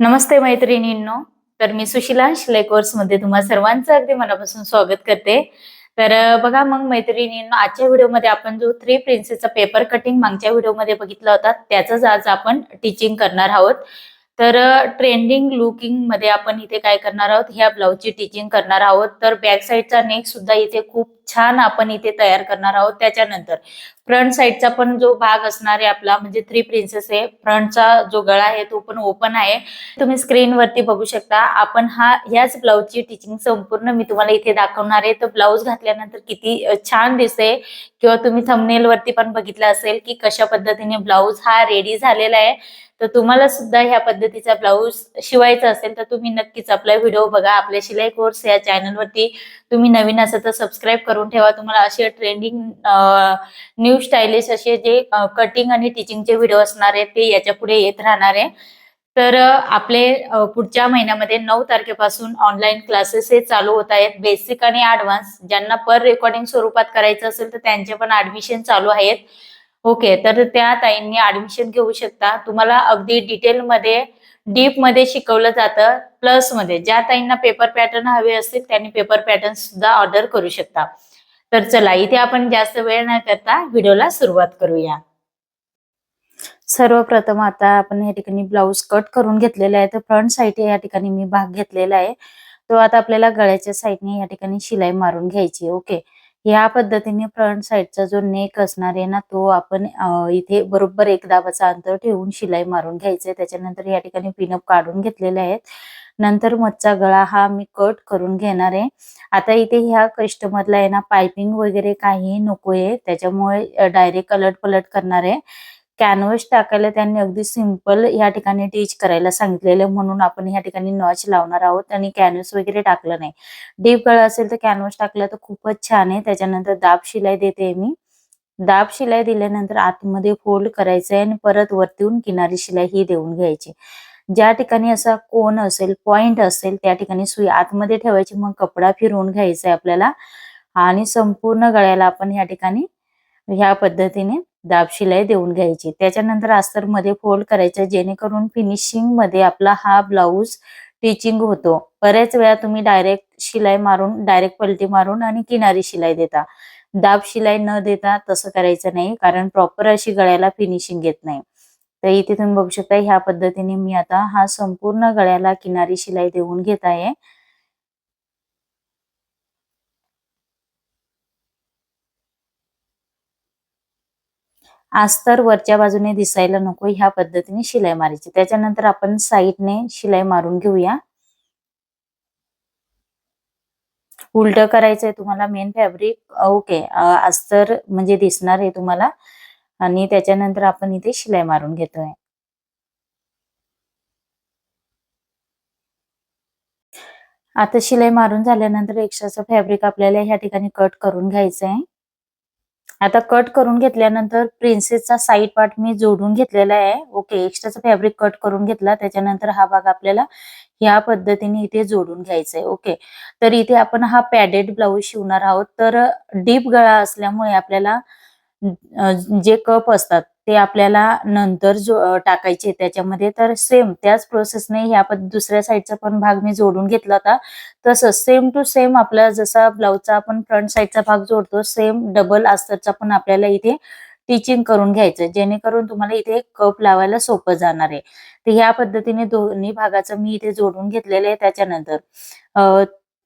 नमस्ते मैत्रिणींनो. तर मी सुशिला शिलाई कोर्समध्ये तुम्हा सर्वांचं अगदी मनापासून स्वागत करते. तर बघा मग मैत्रिणींनो आजच्या व्हिडिओमध्ये आपण जो थ्री प्रिन्सेसचा पेपर कटिंग मागच्या व्हिडिओमध्ये बघितला होता त्याचंच आज आपण टीचिंग करणार आहोत. तर ट्रेंडिंग लुकिंगमध्ये आपण इथे काय करणार आहोत? ह्या ब्लाऊजची टीचिंग करणार आहोत. तर बॅक साईडचा नेक सुद्धा इथे खूप छान आपण इथे तयार करणार आहोत. त्याच्यानंतर फ्रंट साईडचा पण जो भाग असणार आहे आपला म्हणजे थ्री प्रिन्सेस आहे. फ्रंटचा जो गळा आहे तो पण ओपन आहे. तुम्ही स्क्रीनवरती बघू शकता. आपण हा ह्याच ब्लाऊजची टीचिंग संपूर्ण मी तुम्हाला इथे दाखवणार आहे. तर ब्लाऊज घातल्यानंतर किती छान दिसते किंवा तुम्ही थमनेल वरती पण बघितलं असेल की कशा पद्धतीने ब्लाऊज हा रेडी झालेला आहे. तर तुम्हाला सुद्धा ह्या पद्धतीचा ब्लाऊज शिवायचा असेल तर तुम्ही नक्कीच आपला व्हिडिओ बघा. आपल्या शिलाई कोर्स या चॅनलवरती तुम्ही नवीन असेल तर सबस्क्राईब करून ठेवा. तुम्हाला असे ट्रेंडिंग न्यू स्टायलिश असे जे कटिंग आणि टीचिंगचे व्हिडिओ असणार आहेत ते याच्यापुढे येत राहणार आहे. तर आपले पुढच्या महिन्यामध्ये नऊ तारखेपासून ऑनलाईन क्लासेस हे चालू होत आहेत. बेसिक आणि ऍडव्हान्स ज्यांना पर रेकॉर्डिंग स्वरूपात करायचं असेल तर त्यांचे पण ऍडमिशन चालू आहेत. ओके तर त्या ताईंनी ऍडमिशन घेऊ शकता. तुम्हाला अगदी डिटेलमध्ये डीपमध्ये शिकवलं जातं प्लसमध्ये. ज्या ताईंना पेपर पॅटर्न हवे असतील त्यांनी पेपर पॅटर्न सुद्धा ऑर्डर करू शकता. तर चला इथे आपण जास्त वेळ न करता व्हिडिओला सुरुवात करूया. सर्वप्रथम आता आपण या ठिकाणी ब्लाऊज कट करून घेतलेला आहे. तर फ्रंट साईड या ठिकाणी मी भाग घेतलेला आहे. तो आता आपल्याला गळ्याच्या साईडने या ठिकाणी शिलाई मारून घ्यायची ओके. या पद्धतीने फ्रंट साईडचा जो नेक असणार आहे ना तो आपण इथे बरोबर एक दाबाचा अंतर ठेवून शिलाई मारून घ्यायचे त्याच्यानंतर या ठिकाणी पिनअप काढून घेतलेले आहेत. नंतर मधचा गळा हा मी कट करून घेणार आहे. आता इथे ह्या कस्टमरला आहे ना पायपिंग वगैरे काही नकोय. त्याच्यामुळे डायरेक्ट अलट पलट करणार आहे. कॅनव्हस टाकायला त्यांनी अगदी सिंपल या ठिकाणी टीच करायला सांगितलेलं म्हणून आपण या ठिकाणी नॉच लावणार आहोत आणि कॅनव्हस वगैरे टाकलं नाही. डीप गळा असेल तर कॅनव्हस टाकलं तर खूपच छान आहे. त्याच्यानंतर दाब शिलाई देते मी. दाब शिलाई दिल्यानंतर आतमध्ये फोल्ड करायचंय आणि परत वरतीहून किनारी शिलाई ही देऊन घ्यायची. ज्या ठिकाणी असा कोण असेल पॉइंट असेल त्या ठिकाणी सुई आतमध्ये ठेवायची. मग कपडा फिरवून घ्यायचा आहे आपल्याला. आणि संपूर्ण गळ्याला आपण या ठिकाणी ह्या पद्धतीने दाब शिलाई देऊन घ्यायची. त्याच्यानंतर अस्तरमध्ये फोल्ड करायचं जेणेकरून फिनिशिंगमध्ये आपला हा ब्लाऊज टिचिंग होतो. बऱ्याच वेळा तुम्ही डायरेक्ट शिलाई मारून डायरेक्ट पलटी मारून आणि किनारी शिलाई देता. दाब शिलाई न देता तसं करायचं नाही कारण प्रॉपर अशी गळ्याला फिनिशिंग येत नाही. तर इथे तुम्ही बघू शकता ह्या पद्धतीने मी आता हा संपूर्ण गळ्याला किनारी शिलाई देऊन घेत आहे. अस्तर वरच्या बाजूने दिसायला नको ह्या पद्धतीने शिलाई मारायची. त्याच्यानंतर आपण साईडने शिलाई मारून घेऊया. उलट करायचंय तुम्हाला मेन फॅब्रिक ओके अस्तर म्हणजे दिसणार आहे तुम्हाला. आणि त्याच्यानंतर आपण इथे शिलाई मारून घेतोय. आता शिलाई मारून झाल्यानंतर एक्स्ट्राचं फॅब्रिक आपल्याला ह्या ठिकाणी कट करून घ्यायचं आहे आता कट करून घेतल्यानंतर प्रिन्सेसचा साईड पार्ट मी जोडून घेतलेला आहे. ओके एक्स्ट्राचा फॅब्रिक कट करून घेतला. त्याच्यानंतर हा भाग आपल्याला ह्या पद्धतीने इथे जोडून घ्यायचा आहे ओके तर इथे आपण हा पॅडेड ब्लाऊज शिवणार आहोत. तर डीप गळा असल्यामुळे आपल्याला जे कप असतात ते आपल्याला नंतर जो टाकायचे त्याच्यामध्ये. तर सेम त्याच प्रोसेसने ह्या दुसऱ्या साईडचा पण भाग मी जोडून घेतला होता. तसं सेम टू सेम आपला जसा ब्लाऊजचा आपण फ्रंट साईडचा भाग जोडतो सेम डबल अस्तरचा पण आपल्याला इथे टिचिंग करून घ्यायचं जेणेकरून तुम्हाला इथे कप लावायला सोपं जाणार आहे. तर ह्या पद्धतीने दोन्ही भागाचं मी इथे जोडून घेतलेलं आहे त्याच्यानंतर. अ,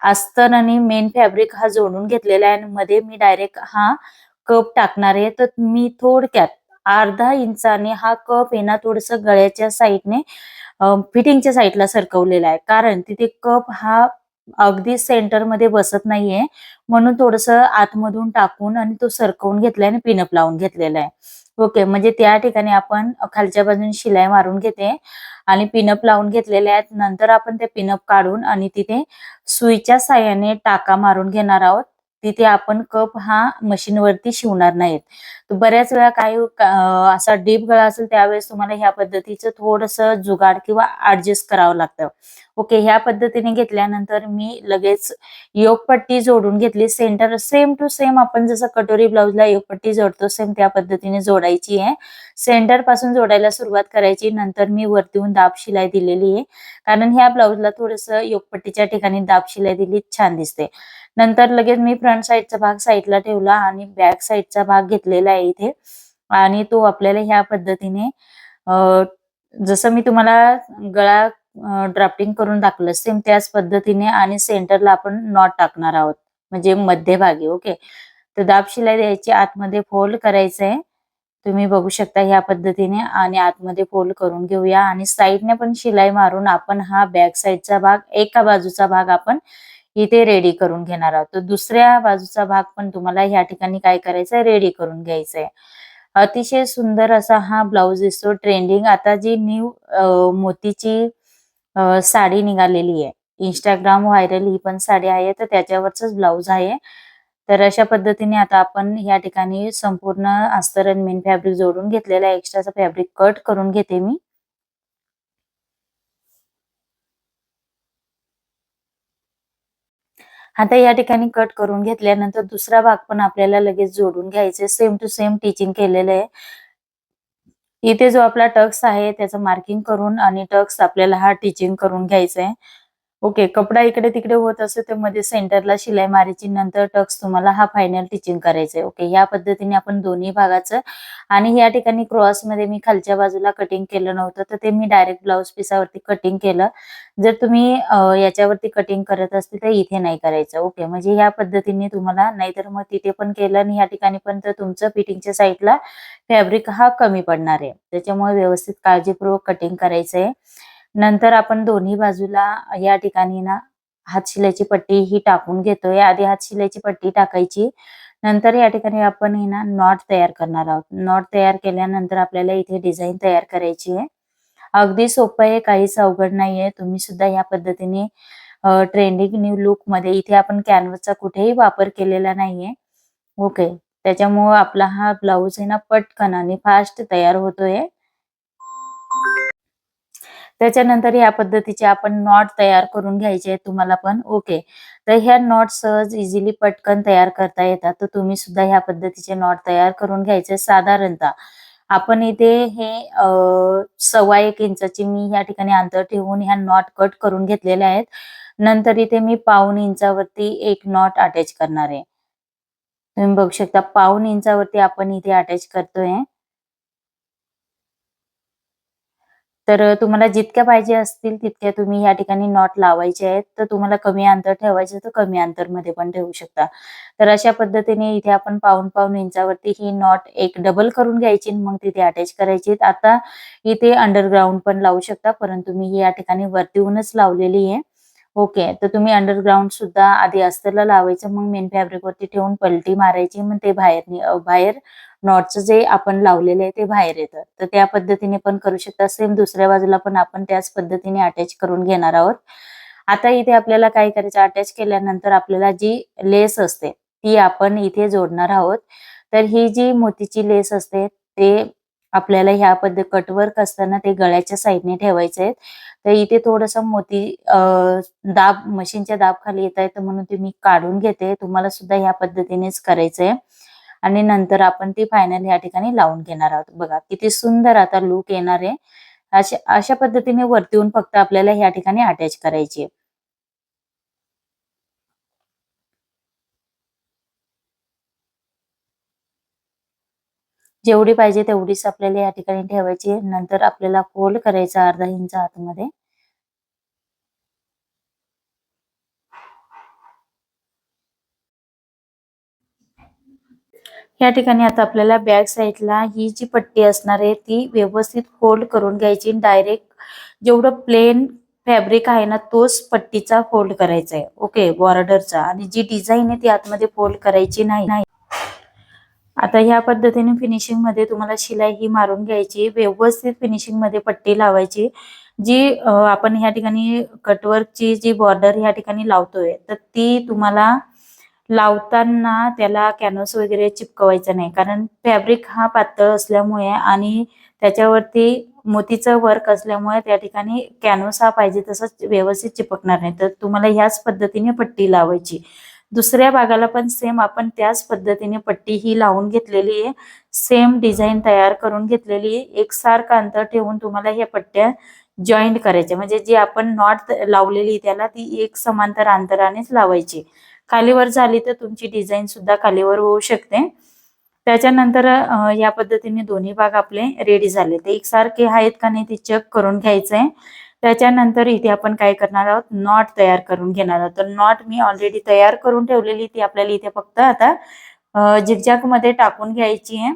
अस्तर आणि मेन फॅब्रिक हा जोडून घेतलेला आहे आणि मध्ये मी डायरेक्ट हा कप टाकणार आहे. तर मी थोडक्यात अर्धा इंचाने हा कप आहे ना थोडस गळ्याच्या साईडने फिटिंगच्या साईडला सरकवलेला आहे. कारण तिथे कप हा अगदी सेंटरमध्ये बसत नाहीये म्हणून थोडस आतमधून टाकून आणि तो सरकवून घेतलाय आणि पिनअप लावून घेतलेला आहे. ओके म्हणजे त्या ठिकाणी आपण खालच्या बाजूने शिलाई मारून घेते आणि पिनअप लावून घेतलेले आहेत. नंतर आपण ते पिनअप काढून आणि तिथे सुईच्या साह्याने टाका मारून घेणार आहोत. तिथे आपण कप हा मशीनवरती शिवणार नाहीत. तर बऱ्याच वेळा काही असा डीप गळा असेल त्यावेळेस तुम्हाला ह्या पद्धतीचं थोडस जुगाड किंवा ऍडजस्ट करावं लागतं. ओके ह्या पद्धतीने घेतल्यानंतर मी लगेच योगपट्टी जोडून घेतली. सेंटर सेम टू सेम आपण जसं कटोरी ब्लाऊजला योगपट्टी जोडतो सेम त्या पद्धतीने जोडायची आहे. सेंटरपासून जोडायला सुरुवात करायची नंतर मी वरतीहून दाब शिलाई दिलेली आहे. कारण ह्या ब्लाऊजला थोडस योगपट्टीच्या ठिकाणी दाब शिलाई दिली छान दिसते. नंतर लगेच मी फ्रंट साईडचा भाग साईडला ठेवला आणि बॅक साईडचा भाग घेतलेला आहे इथे. आणि तो आपल्याला ह्या पद्धतीने जसं मी तुम्हाला गळा ड्राफ्टिंग करून दाखवलं सेम त्याच पद्धतीने आणि सेंटरला आपण नॉट टाकणार आहोत. म्हणजे मध्यभागी ओके तर दाब शिलाई द्यायची आतमध्ये फोल्ड करायचं आहे तुम्ही बघू शकता ह्या पद्धतीने आणि आतमध्ये फोल्ड करून घेऊया. आणि साईडने पण शिलाई मारून आपण हा बॅक साईडचा भाग एका बाजूचा भाग आपण इथे रेडी करून घेणार आहोत. तर दुसऱ्या बाजूचा भाग पण तुम्हाला ह्या ठिकाणी काय करायचं रेडी करून घ्यायचंय. अतिशय सुंदर असा हा ब्लाउज दिसतो. ट्रेंडिंग आता जी न्यू मोतीची साडी निघालेली आहे. इंस्टाग्राम व्हायरल ही पण साडी आहे. तर त्याच्यावरच ब्लाऊज आहे. तर अशा पद्धतीने आता आपण या ठिकाणी संपूर्ण अस्तर मेन फॅब्रिक जोडून घेतलेला एक्स्ट्राचा फॅब्रिक कट करून घेते मी. आता या ठिकाणी कट करून घेतल्यानंतर दुसरा भाग पण आपल्याला लगेच जोडून घ्यायचे सेम टू सेम टीचिंग केलेलं आहे. इथे जो आपला टक्स आहे त्याचं मार्किंग करून आणि टक्स आपल्याला हा टीचिंग करून घ्यायचा आहे ओके कपडा इकडे तिकडे होत असतो तर मध्ये सेंटरला शिलाई मारायची नंतर टक्स तुम्हाला हा फायनल टिचिंग करायचं आहे. ओके या पद्धतीने आपण दोन्ही भागाचं आणि या ठिकाणी क्रॉसमध्ये मी खालच्या बाजूला कटिंग केलं नव्हतं तर ते मी डायरेक्ट ब्लाऊज पिसावरती कटिंग केलं. जर तुम्ही याच्यावरती कटिंग करत असतील तर इथे नाही करायचं. ओके म्हणजे ह्या पद्धतीने तुम्हाला नाहीतर मग तिथे पण केलं आणि या ठिकाणी पण तर तुमचं फिटिंगच्या साईडला फॅब्रिक हा कमी पडणार आहे. त्याच्यामुळे व्यवस्थित काळजीपूर्वक कटिंग करायचं आहे नंतर आपण दोन्ही बाजूला या ठिकाणी ना हात शिलाईची पट्टी ही टाकून घेतोय. आधी हात शिलाईची पट्टी टाकायची. नंतर या ठिकाणी आपण हे ना नॉट तयार करणार आहोत. नॉट तयार केल्यानंतर आपल्याला इथे डिझाईन तयार करायची आहे. अगदी सोपं आहे काहीच अवघड नाहीये. तुम्ही सुद्धा या पद्धतीने ट्रेंडिंग न्यू लुकमध्ये इथे आपण कॅनव्हसचा कुठेही वापर केलेला नाहीये. ओके त्याच्यामुळं आपला हा ब्लाऊज आहे ना पटकन आणि फास्ट तयार होतोय. त्याच्यानंतर या पद्धतीचे आपण नॉट तयार करून घ्यायचे आहेत तुम्हाला पण ओके. तर ह्या नॉट सहज इझिली पटकन तयार करता येतात. तर तुम्ही सुद्धा ह्या पद्धतीचे नॉट तयार करून घ्यायचे साधारणतः. आपण इथे हे अ, सव्वा एक इंचाची मी या ठिकाणी अंतर ठेवून ह्या नॉट कट करून घेतलेल्या आहेत. नंतर इथे मी पाऊन इंचावरती एक नॉट अटॅच करणार आहे. तुम्ही बघू शकता पाऊन इंचावरती आपण इथे अटॅच करतोय. तर तुम्हाला जितक्या पाहिजे असतील तितक्या तुम्ही या ठिकाणी नॉट लावायचे आहेत. तर तुम्हाला कमी अंतर ठेवायचे तर कमी अंतरमध्ये पण ठेवू शकता. तर अशा पद्धतीने इथे आपण पाऊन पाऊन इंचावरती ही नॉट एक डबल करून घ्यायची आणि मग तिथे अटॅच करायची. आता इथे अंडरग्राऊंड पण लावू शकता परंतु मी ही या ठिकाणी वरतीहूनच लावलेली आहे. ओके तर तुम्ही अंडरग्राऊंड सुद्धा आधी अस्तरला लावायचं मग मेन फॅब्रिक वरती ठेवून पलटी मारायची मग ते बाहेर बाहेर नॉटचं जे आपण लावलेले आहे ते बाहेर येतं. तर त्या पद्धतीने पण करू शकता. सेम दुसऱ्या बाजूला पण आपण त्याच पद्धतीने अटॅच करून घेणार आहोत. आता इथे आपल्याला काय करायचं? अटॅच केल्यानंतर आपल्याला जी लेस असते ती आपण इथे जोडणार आहोत. तर ही जी मोतीची लेस असते ते आपल्याला ह्या पद्धत कटवर्क असताना ते गळ्याच्या साईडने ठेवायचे आहेत. तर इथे थोडस मोती दाब मशीनच्या दाब खाली येत आहे तर म्हणून ते मी काढून घेते. तुम्हाला सुद्धा ह्या पद्धतीनेच करायचंय. आणि नंतर आपण ती फायनल या ठिकाणी लावून घेणार आहोत. बघा किती सुंदर आता लुक येणार आहे. अशा अशा पद्धतीने वरती येऊन फक्त आपल्याला ह्या ठिकाणी अटॅच करायची आहे. जेवढी पाहिजे तेवढीच आपल्याला या ठिकाणी ठेवायची नंतर आपल्याला फोल्ड करायचा अर्धा इंच आतमध्ये. या ठिकाणी आता आपल्याला बॅक साईडला ही जी पट्टी असणार आहे ती व्यवस्थित फोल्ड करून घ्यायची डायरेक्ट जेवढं प्लेन फॅब्रिक आहे ना तोच पट्टीचा फोल्ड करायचा आहे. ओके बॉर्डरचा. आणि जी डिझाईन आहे ती आतमध्ये फोल्ड करायची नाही. आता ह्या पद्धतीने फिनिशिंगमध्ये तुम्हाला शिलाई ही मारून घ्यायची. व्यवस्थित फिनिशिंगमध्ये पट्टी लावायची. जी आपण ह्या ठिकाणी कटवर्कची जी बॉर्डर ह्या ठिकाणी लावतोय तर ती तुम्हाला लावताना त्याला कॅनव्हस वगैरे चिपकवायचा नाही. कारण फॅब्रिक हा पातळ असल्यामुळे आणि त्याच्यावरती मोतीचं वर्क असल्यामुळे त्या ठिकाणी कॅनव्हस हा पाहिजे तसंच व्यवस्थित चिपकणार नाही. तर तुम्हाला ह्याच पद्धतीने पट्टी लावायची. दुसऱ्या भागाला पण सेम आपण त्याच पद्धतीने पट्टी ही लावून घेतलेली आहे. सेम डिझाईन तयार करून घेतलेली आहे. एकसारखं अंतर ठेवून तुम्हाला ह्या पट्ट्या जॉईंट करायच्या. म्हणजे जी आपण नॉट लावलेली त्याला ती एक समांतर अंतरानेच लावायची. खालीवर झाली तर तुमची डिझाईन सुद्धा खालीवर होऊ शकते. त्याच्यानंतर या पद्धतीने दोन्ही भाग आपले रेडी झाले. ते एकसारखे आहेत का नाही ते चेक करून घ्यायचं आहे त्याच्यानंतर इथे आपण काय करणार आहोत? नॉट तयार करून घेणार आहोत. तर नॉट मी ऑलरेडी तयार करून ठेवलेली ती आपल्याला इथे फक्त आता झिकझॅकमध्ये टाकून घ्यायची आहे.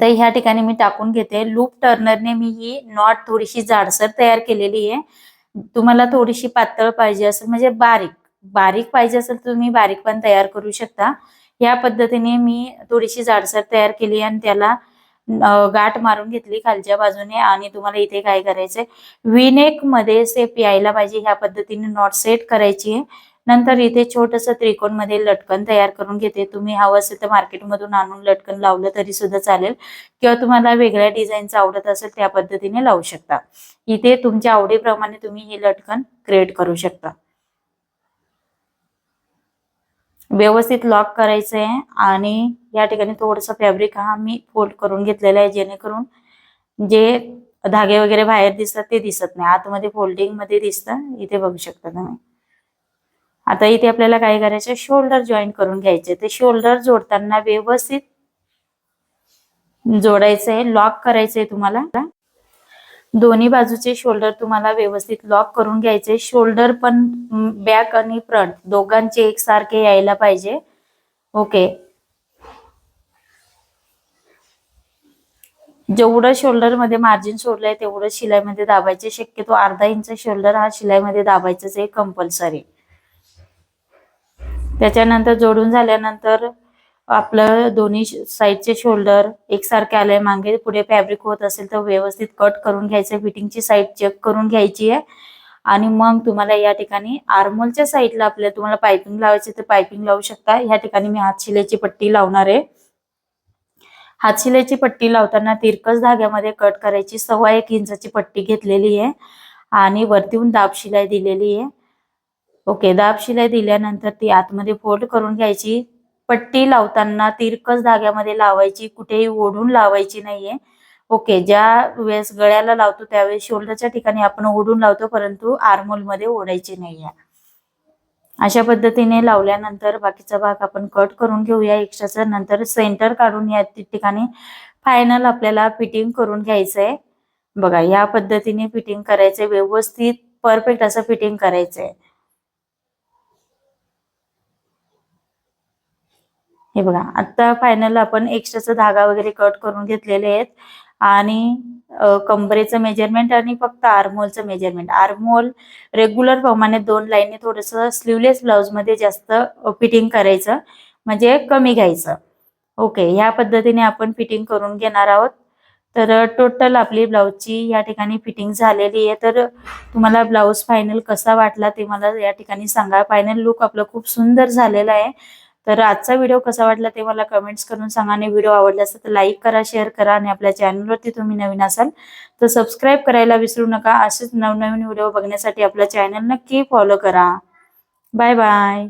तर ह्या ठिकाणी मी टाकून घेते. लूप टर्नरने मी ही नॉट थोडीशी जाडसर तयार केलेली आहे. तुम्हाला थोडीशी पातळ पाहिजे असेल म्हणजे बारीक. बारीक पाहिजे असेल तर तुम्ही बारीक पण तयार करू शकता. या पद्धतीने मी थोडीशी जाडसर तयार केली आणि त्याला गाठ मारून घेतली खालच्या बाजूने आणि तुम्हाला इथे काय करायचंय विनेकमध्ये सेप यायला पाहिजे. ह्या पद्धतीने नॉट सेट करायची आहे. नंतर इथे छोटस त्रिकोणमध्ये लटकन तयार करून घेते. तुम्ही हवं असेल तर मार्केटमधून आणून लटकन लावलं तरी सुद्धा चालेल. किंवा तुम्हाला वेगळ्या डिझाईनचं आवडत असेल त्या पद्धतीने लावू शकता. इथे तुमच्या आवडीप्रमाणे तुम्ही हे लटकन क्रिएट करू शकता. व्यवस्थित लॉक करायचं आहे आणि या ठिकाणी थोडस फॅब्रिक हा मी फोल्ड करून घेतलेला आहे जेणेकरून जे धागे वगैरे बाहेर दिसतात ते दिसत नाही. आतमध्ये फोल्डिंगमध्ये दिसतं इथे बघू शकता तुम्ही. आता इथे आपल्याला काय करायचं शोल्डर जॉईन करून घ्यायचे ते शोल्डर जोडताना व्यवस्थित जोडायचंय लॉक करायचंय तुम्हाला. दोन्ही बाजूचे शोल्डर तुम्हाला व्यवस्थित लॉक करून घ्यायचे. शोल्डर पण बॅक आणि फ्रंट दोघांचे एकसारखे यायला पाहिजे. ओके जेवढं शोल्डरमध्ये मार्जिन सोडलंय तेवढं शिलाईमध्ये दाबायचे. शक्यतो अर्धा इंच शोल्डर हा शिलाईमध्ये दाबायचंच आहे कंपल्सरी त्याच्यानंतर जोडून झाल्यानंतर आपलं दोन्ही साईडचे शोल्डर एकसारखे आले मागे पुढे फॅब्रिक होत असेल तर व्यवस्थित कट करून घ्यायचं फिटिंगची साईड चेक करून घ्यायची आहे. आणि मग तुम्हाला या ठिकाणी आर्मोलच्या साईडला आपल्याला तुम्हाला पायपिंग लावायची तर पायपिंग लावू शकता. या ठिकाणी मी हात शिलाईची पट्टी लावणार आहे. हात शिलाईची पट्टी लावताना तिरकस धाग्यामध्ये कट करायची. सव्वा एक इंचाची पट्टी घेतलेली आहे. आणि वरतीहून दाब शिलाई दिलेली आहे. ओके दाब शिलाई दिल्यानंतर ती आतमध्ये फोल्ड करून घ्यायची. पट्टी लावताना तिरकस धाग्यामध्ये लावायची कुठेही ओढून लावायची नाहीये. ओके ज्या वेळेस गळ्याला लावतो त्यावेळेस शोल्डरच्या ठिकाणी आपण ओढून लावतो परंतु आर्मोलमध्ये ओढायची नाहीये. अशा पद्धतीने लावल्यानंतर बाकीचा भाग आपण कट करून घेऊया. एक्स्ट्राचा नंतर सेंटर काढून या ठिकाणी फायनल आपल्याला फिटिंग करून घ्यायचंय. बघा या पद्धतीने फिटिंग करायचंय. व्यवस्थित परफेक्ट असं फिटिंग करायचंय. हे बघा आता फायनल आपण एक्स्ट्राचा धागा वगैरे कट करून घेतलेले आहेत. आणि कंबरेचं मेजरमेंट आणि फक्त आर्मोलचं मेजरमेंट आर्मोल रेग्युलर प्रमाणे दोन लाईनने थोडस स्लीवलेस ब्लाऊजमध्ये जास्त फिटिंग करायचं. म्हणजे कमी घ्यायचं. ओके ह्या पद्धतीने आपण फिटिंग करून घेणार आहोत. तर टोटल आपली ब्लाऊजची या ठिकाणी फिटिंग झालेली आहे. तर तुम्हाला ब्लाऊज फायनल कसा वाटला ते मला या ठिकाणी सांगा. फायनल लुक आपलं खूप सुंदर झालेला आहे. तर आजचा व्हिडिओ कसा वाटला ते मला कमेंट्स करून सांगा आणि व्हिडिओ आवडला असेल तर लाईक करा शेअर करा आणि आपल्या चॅनलवरती तुम्ही नवीन असाल तर सबस्क्राईब करायला विसरू नका. असेच नवनवीन व्हिडिओ बघण्यासाठी आपला चॅनल नक्की फॉलो करा. Bye bye